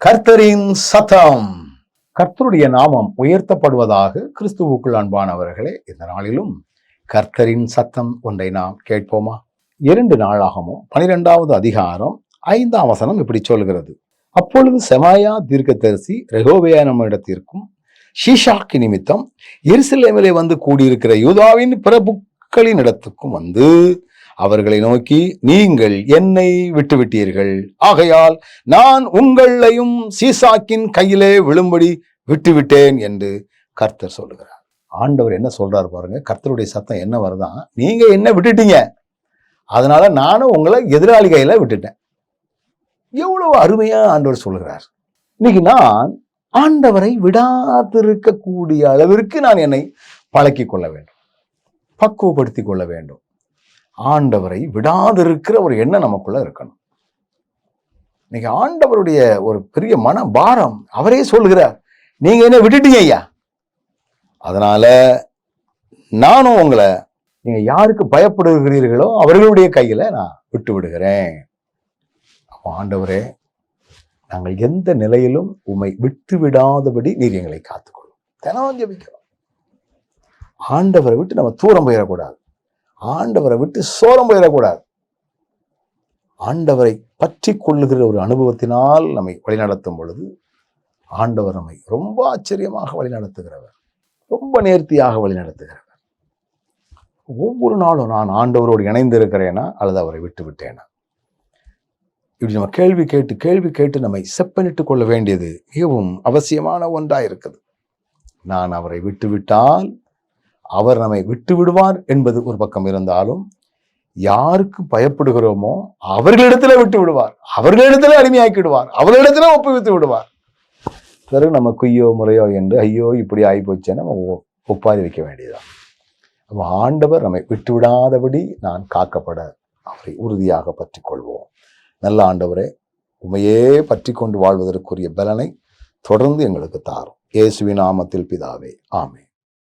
கர்த்தரின் சத்தம். கர்த்தருடைய நாமம் உயர்த்தப்படுவதாக கிறிஸ்துவுக்குள் அன்பானவர்களே இந்த நாளிலும் கர்த்தரின் சத்தம் ஒன்றை நாம் கேட்போமா? இரண்டு நாளாகவும் பனிரெண்டாவது அதிகாரம் ஐந்தாம் வசனம் இப்படி சொல்கிறது. அப்பொழுது செமாயா தீர்க்கதரிசி ரெகோபியா நம்மிடத்திற்கும் ஷீஷாக்கு நிமித்தம் எருசலேமிலே வந்து கூடியிருக்கிற யூதாவின் பிரபுக்களின் இடத்துக்கும் வந்து அவர்களை நோக்கி நீங்கள் என்னை விட்டுவிட்டீர்கள். ஆகையால் நான் உங்களையும் சீசாக்கின் கையிலே விழும்படி விட்டுவிட்டேன் என்று கர்த்தர் சொல்லுகிறார். ஆண்டவர் என்ன சொல்றார் பாருங்க கர்த்தருடைய சத்தம் என்ன வருதான் நீங்க என்ன விட்டுட்டீங்க. அதனால நானும் உங்களை எதிராளி கையில விட்டுட்டேன். எவ்வளவு அருமையா ஆண்டவர் சொல்லுகிறார். இன்னைக்கு நான் ஆண்டவரை விடாதிருக்கக்கூடிய அளவிற்கு நான் என்னை பழக்கி கொள்ள வேண்டும் பக்குவப்படுத்திக் கொள்ள வேண்டும். ஆண்டவரை விடாதிருக்கிற ஒரு எண்ணம் நமக்குள்ள இருக்கணும். இன்னைக்கு ஆண்டவருடைய ஒரு பெரிய மன பாரம் அவரே சொல்கிறார் நீங்க என்ன விட்டுட்டீங்க ஐயா. அதனால நானும் உங்களை நீங்க யாருக்கு பயப்படுகிறீர்களோ அவர்களுடைய கையில நான் விட்டு விடுகிறேன். அப்போ ஆண்டவரே நாங்கள் எந்த நிலையிலும் உமை விட்டு விடாதபடி நீர் எங்களை காத்துக்கொள்ளும். தினம் ஜபிக்கிறோம். ஆண்டவரை விட்டு நம்ம தூரம் போயிடக்கூடாது. ஆண்டவரை விட்டு சோரம் போயிடக்கூடாது. ஆண்டவரை பற்றி கொள்ளுகிற ஒரு அனுபவத்தினால் நம்மை வழிநடத்தும் பொழுது ஆண்டவர் நம்மை ரொம்ப ஆச்சரியமாக வழிநடத்துகிறவர். ரொம்ப நேர்த்தியாக வழிநடத்துகிறவர். ஒவ்வொரு நாளும் நான் ஆண்டவரோடு இணைந்திருக்கிறேனா அல்லது அவரை விட்டு விட்டேனா? இப்படி நம்ம கேள்வி கேட்டு கேள்வி கேட்டு நம்மை செப்பனிட்டு கொள்ள வேண்டியது மிகவும் அவசியமான ஒன்றா இருக்குது நான் அவரை விட்டுவிட்டால் அவர் நம்மை விட்டு விடுவார் என்பது ஒரு பக்கம் இருந்தாலும் யாருக்கு பயப்படுகிறோமோ அவர்களிடத்துல விட்டு விடுவார். அவர்களிடத்துல அடிமையாக்கி விடுவார் அவர்களிடத்துல ஒப்புவித்து விடுவார். பிறகு நம்ம குய்யோ முறையோ என்று ஐயோ இப்படி ஆகி போச்சேன்னு நம்ம ஒ- வைக்க வேண்டியதான் அப்போ ஆண்டவர் நம்மை விட்டு விடாதபடி நான் காக்கப்பட அவரை உறுதியாக பற்றி கொள்வோம் நல்ல ஆண்டவரே உமையே பற்றி கொண்டு வாழ்வதற்குரிய பலனை தொடர்ந்து எங்களுக்கு தாரும். இயேசுவின் நாமத்தில் பிதாவே ஆமே